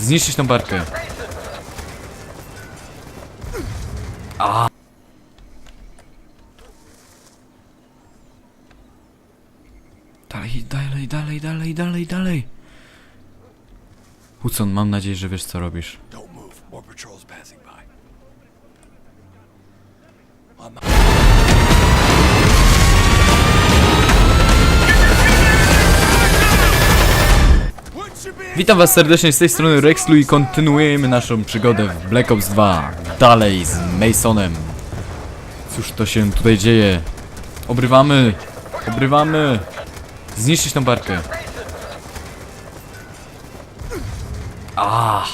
Zniszczyć tą barkę. A. Dalej, dalej, dalej, dalej, dalej, dalej. Hudson, mam nadzieję, że wiesz co robisz. Witam was serdecznie z tej strony Rexlu i kontynuujemy naszą przygodę w Black Ops 2. Dalej z Masonem. Cóż to się tutaj dzieje? Obrywamy! Obrywamy! Zniszczyć tą barkę. A.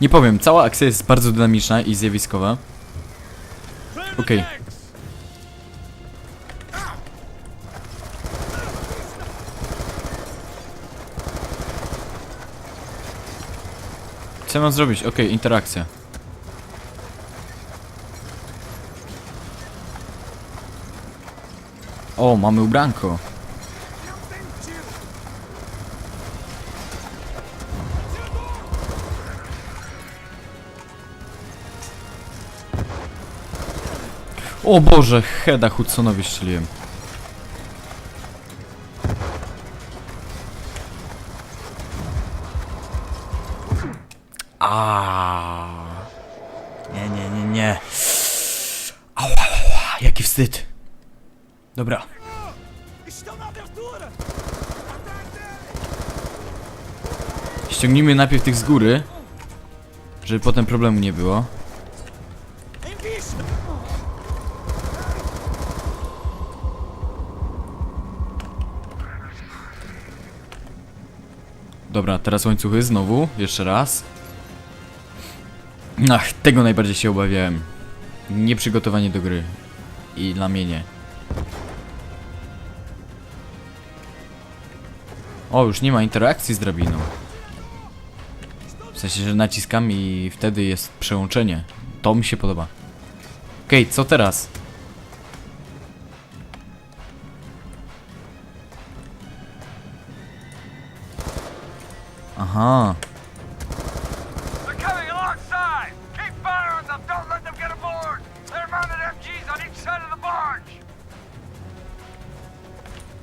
Nie powiem, cała akcja jest bardzo dynamiczna i zjawiskowa. Okej. Co mam zrobić? Okej, interakcja. O, mamy ubranko. O Boże, Heda Hudsonowi strzeliłem. A. Nie, nie, nie, nie. Ała, ała, jaki wstyd. Dobra. Ściągnijmy najpierw tych z góry, żeby potem problemu nie było. Dobra, teraz łańcuchy znowu, jeszcze raz. Ach, tego najbardziej się obawiałem. Nieprzygotowanie do gry. I lamienie. O, już nie ma interakcji z drabiną. W sensie, że naciskam i wtedy jest przełączenie. To mi się podoba. Okej, co teraz? Aha.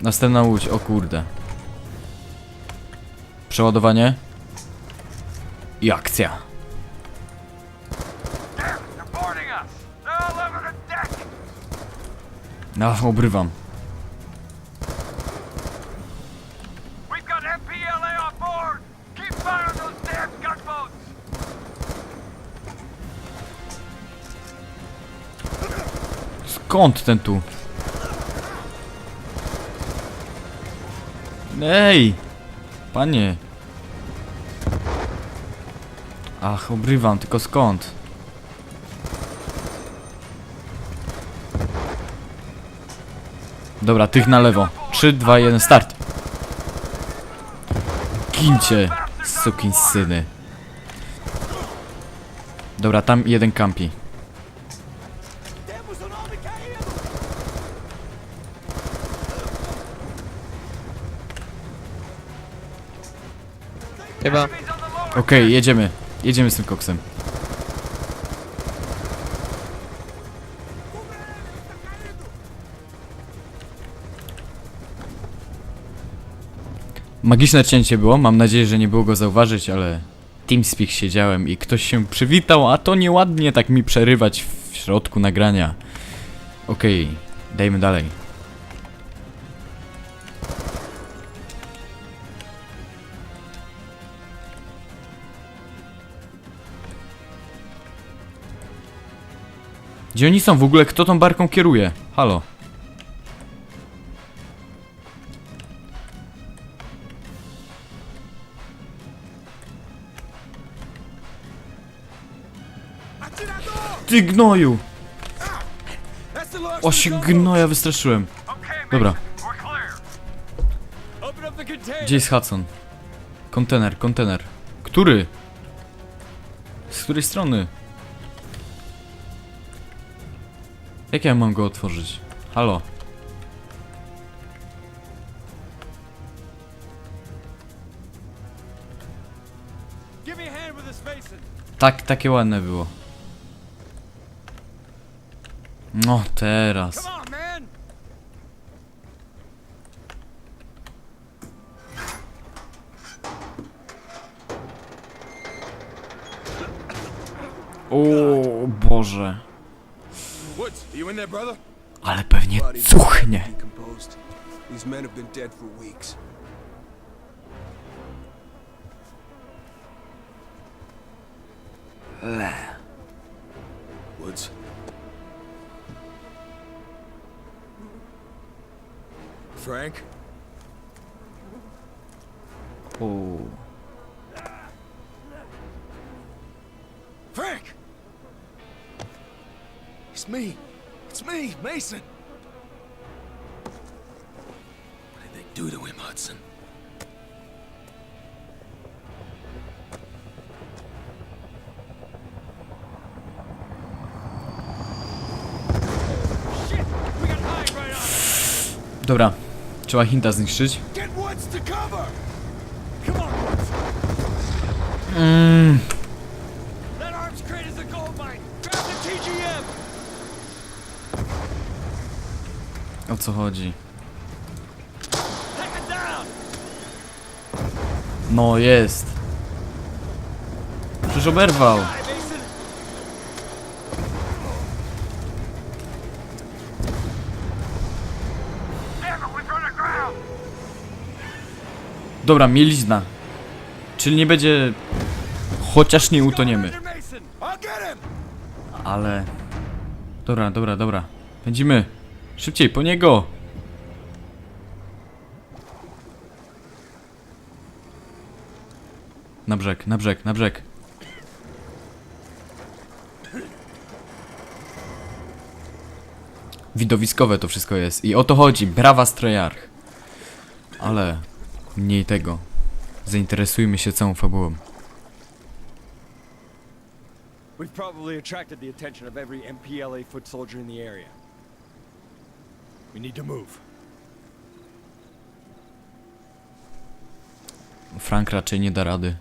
Następna łódź, o kurde. Przeładowanie. I akcja. There! They're boarding us! They're Ej! Panie! Ach, obrywam, tylko skąd? Dobra, tych na lewo. 3, 2, 1, start! Gincie, syny. Dobra, tam jeden kampi. Chyba. Okej, jedziemy. Jedziemy z tym koksem. Magiczne cięcie było, mam nadzieję, że nie było go zauważyć, ale TeamSpeak siedziałem i ktoś się przywitał, a to nieładnie tak mi przerywać w środku nagrania. Okej, dajmy dalej. Gdzie oni są w ogóle? Kto tą barką kieruje? Halo. Ty gnoju! O się gnoja wystraszyłem. Dobra. Gdzie jest Hudson? Kontener, kontener. Który? Z której strony? Jak ja mam go otworzyć? Halo? Tak, takie ładne było. No teraz. O Boże. Ale pewnie cuchnie. These men have been dead for weeks. Woods. Frank? O. Frank! It's me. It's me, Mason. What did they do to him, Hudson? Dobra, trzeba Hinta zniszczyć. Get Woods to cover! Come on, Woods! Mm, That arms crate is a gold mine! Grab the TGM! O co chodzi? No, jest. Przecież oberwał. Dobra, mielizna. Czyli nie będzie... Chociaż nie utoniemy. Ale... Dobra, dobra, dobra. Pędzimy. Szybciej, po niego. Na brzeg, na brzeg, na brzeg. Widowiskowe to wszystko jest. I o to chodzi. Brawa strojarch. Ale... Mniej tego. Zainteresujmy się całą fabułą. We've probably attracted the attention of every MPLA foot soldier in the area. We need to move. Frank raczej nie da rady.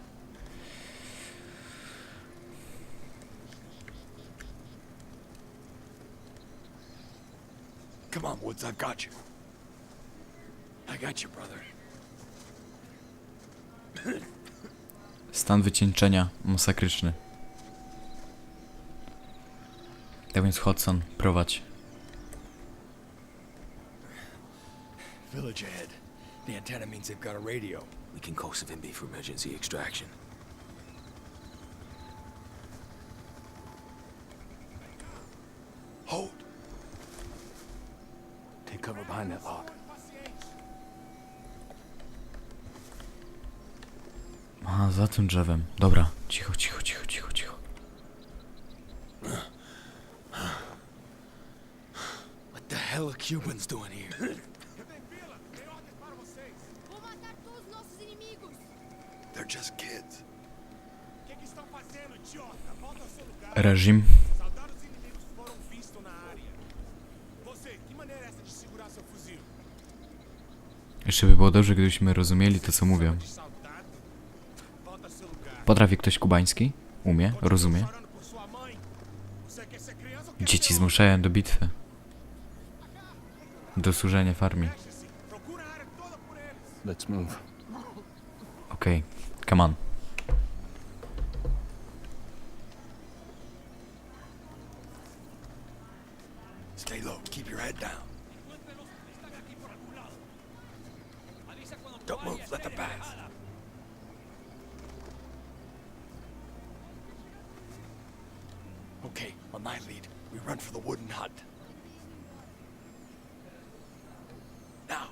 Come on, Woods, I've got you. I got you, brother. Stan wycieńczenia masakryczny. Tak więc Hodson, prowadź. Village ahead. The antenna means they've got a radio. We can call Savimbi for emergency extraction. Hold. Take cover behind that log. A, za tym drzewem. Dobra, cicho, cicho, cicho, cicho, cicho. What the hell are Cubans doing here? Fuzil? Jeszcze by było dobrze, gdybyśmy rozumieli to, co mówią. Potrafi ktoś kubański? Umie? Rozumie? Dzieci zmuszają do bitwy. Do służenia w armii. Mexe-se. Procura a área toda por eles. Let's move. Okej, come on. Stay low. Keep your head down. Don't move. Let them pass. Okay, on my lead, we run for the wooden hut. Now.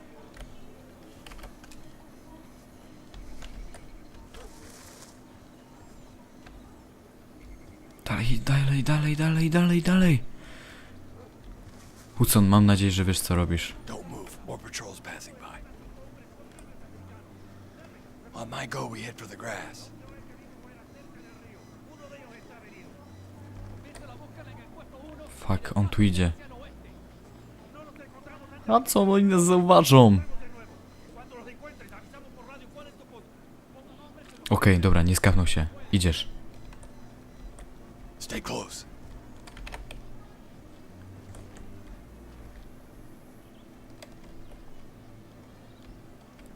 Dalej, dalej, dalej, dalej, dalej, dalej. Hudson, mam nadzieję, że wiesz co robisz. Don't move. More patrols passing by. On my go, we head for the grass. Fuck, on tu idzie. A co, oni nas zauważą? Okej, dobra, nie skapnął się. Idziesz. Stay close.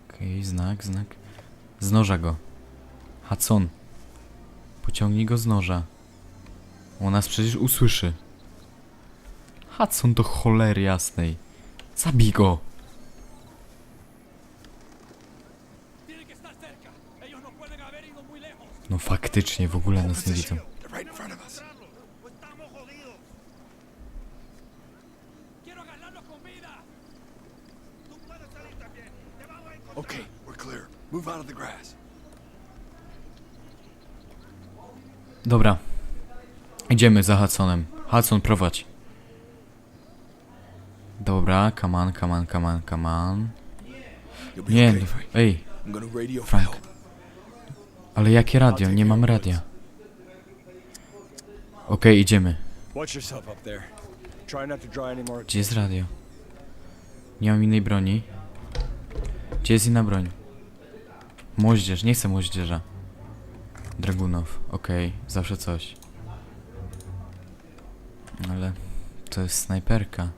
Okej, znak, znak. Z noża go. Hudson. Pociągnij go z noża. On nas przecież usłyszy. Hudson do cholery jasnej. Zabij go. No faktycznie, w ogóle nas nie widzą. Okay, we're clear. Move out of the grass. Dobra. Idziemy za Hudsonem. Hudson, prowadź. Dobra, come on, come on, come on, come on. Nie, okay, no, ej, Frank. ale jakie radio? Nie mam radia. Okej, idziemy. Any more Gdzie jest radio? Nie mam innej broni. Gdzie jest inna broń? Moździerz, nie chcę moździerza. Dragunów, okej, zawsze coś. Ale to jest snajperka.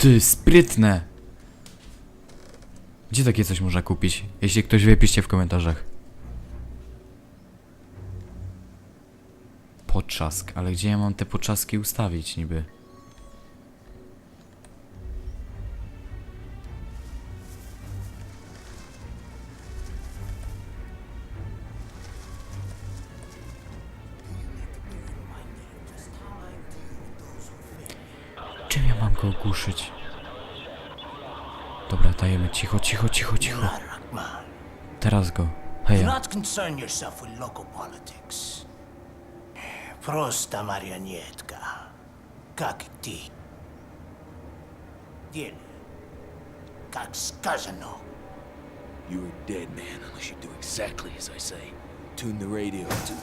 Ty, sprytne! Gdzie takie coś można kupić? Jeśli ktoś wie, piszcie w komentarzach. Poczask, ale gdzie ja mam te poczaski ustawić niby? go ogłuszyć? Dobra, dajemy cicho, cicho, cicho, cicho. Teraz go. Do Heja. not concern yourself with local politics. Prosta marionetka. Как ты. Делай. Как сказано. You are dead, man, unless you do exactly as I say. Tune the radio to.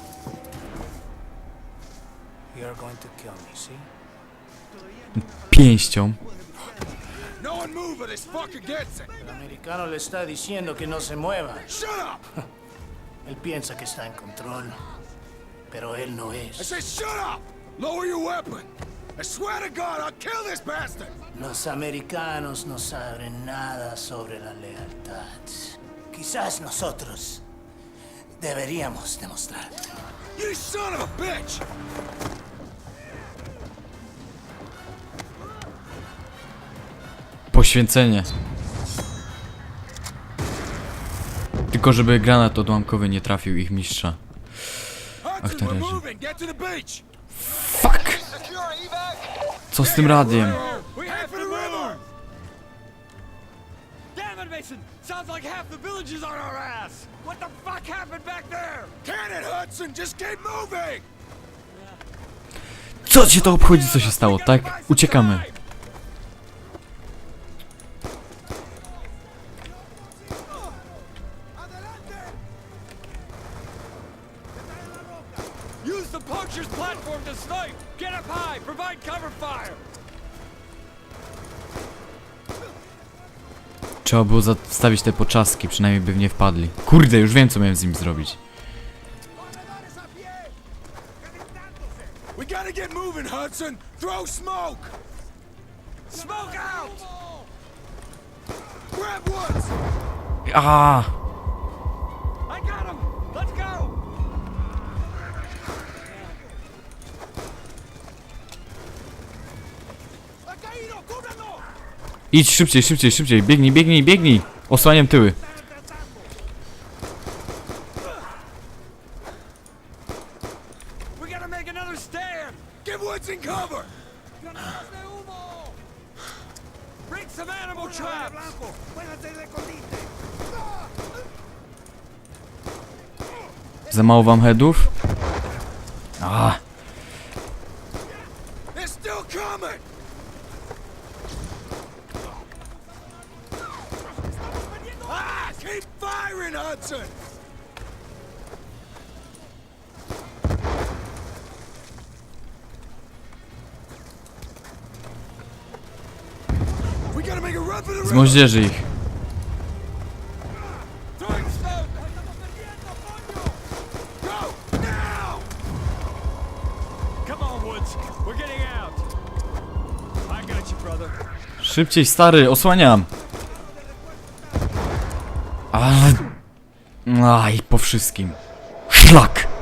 You're going to kill me, see? pięścią. El americano le está diciendo que no se mueva. Él piensa que está en control, pero él no es. Los americanos no saben nada sobre la lealtad. Quizás nosotros deberíamos demostrarlo. Poświęcenie. Tylko żeby granat odłamkowy nie trafił ich mistrza. The beach! Fuck! Co z tym radiem? Sounds like half the village is on our ass! What the fuck happened back there? Can it, Hudson? Just keep moving! Co cię to obchodzi, co się stało, tak? Uciekamy. Use the poacher's platform to snipe! Get up high! Provide cover fire! Trzeba było zastawić te poczaski, przynajmniej by w nie wpadli. Kurde, już wiem, co miałem z nim zrobić. We gotta get moving, Hudson! Throw smoke! Smoke out! Grab woods! A! Idź szybciej, szybciej, szybciej. Biegnij, biegnij, biegnij. Osłaniam tyły. Za mało wam headów? Zmoździerzy ich. Szybciej, stary, osłaniam. Ale... Aj, po wszystkim. Szlak!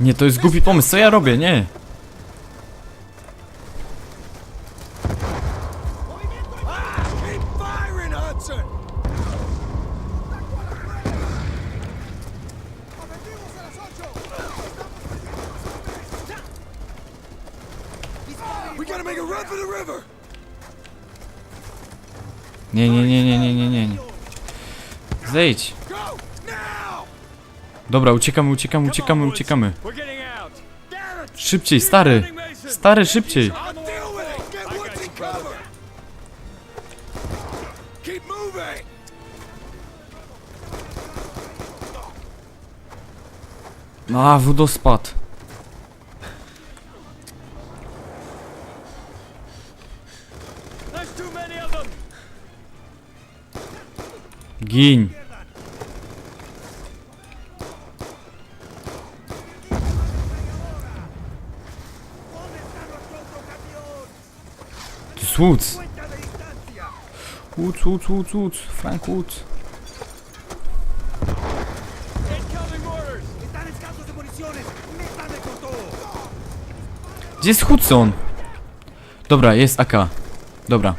Nie, to jest głupi pomysł, co ja robię, nie? Dobra, uciekamy, uciekamy, uciekamy, uciekamy. Szybciej, stary! Stary, szybciej! I'll deal with Woods. Woods, Woods, Woods, Woods. Frank mortars. Gdzie jest Hudson? Dobra, jest AK. Dobra.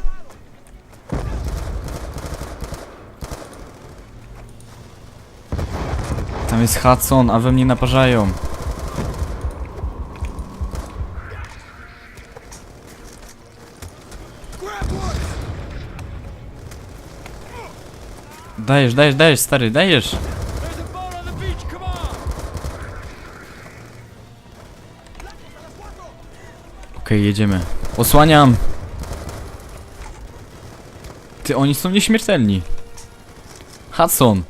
Tam jest Hudson, a we mnie naparzają. Grab one! Dajesz, dajesz, dajesz, stary, dajesz. Okej, jedziemy. Osłaniam! Ty, oni są nieśmiertelni. Hudson!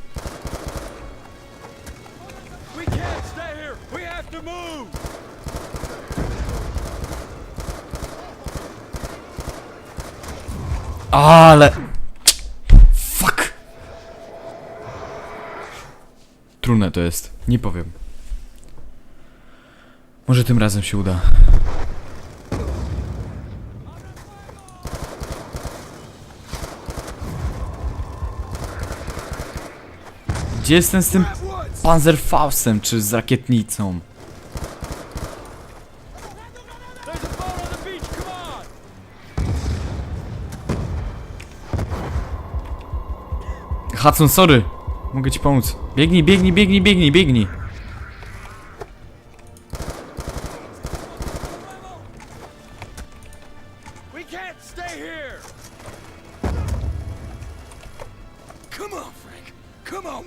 We can't stay here. We have to move. Ale... Fuck! Trudne to jest, nie powiem. Może tym razem się uda. Gdzie jestem z tym! Panzerfaustem czy z rakietnicą? Hudson, sorry! Mogę ci pomóc. Biegnij, biegnij, biegnij, biegnij, biegnij. Come on!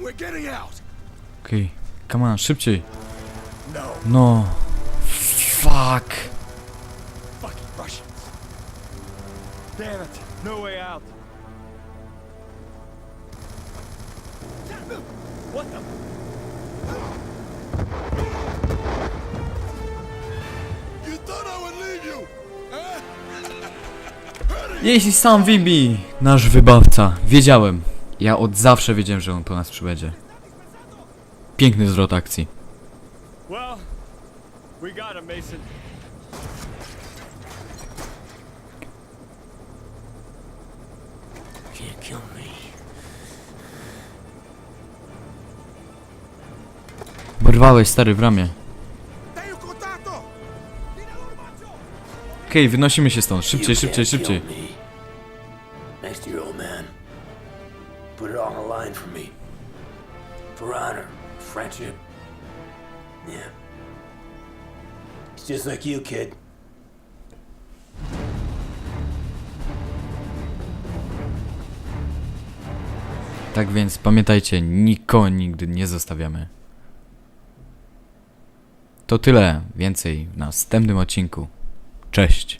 Okej, come on, szybciej. No. No. Fuck. Fucking Russians! Damn it. No way out. What the? You thought I would leave you! Huh? Jeśli sam Vibi, nasz wybawca. Wiedziałem. Ja od zawsze wiedziałem, że on po nas przybędzie. Piękny zwrot akcji. Well, we got him, Mason. Kill me. Borwałeś stary w ramię. Okej, wynosimy się stąd. Szybciej, szybciej, szybciej. just like you, kid. Tak więc pamiętajcie, nikogo nigdy nie zostawiamy. To tyle, więcej w następnym odcinku. Cześć.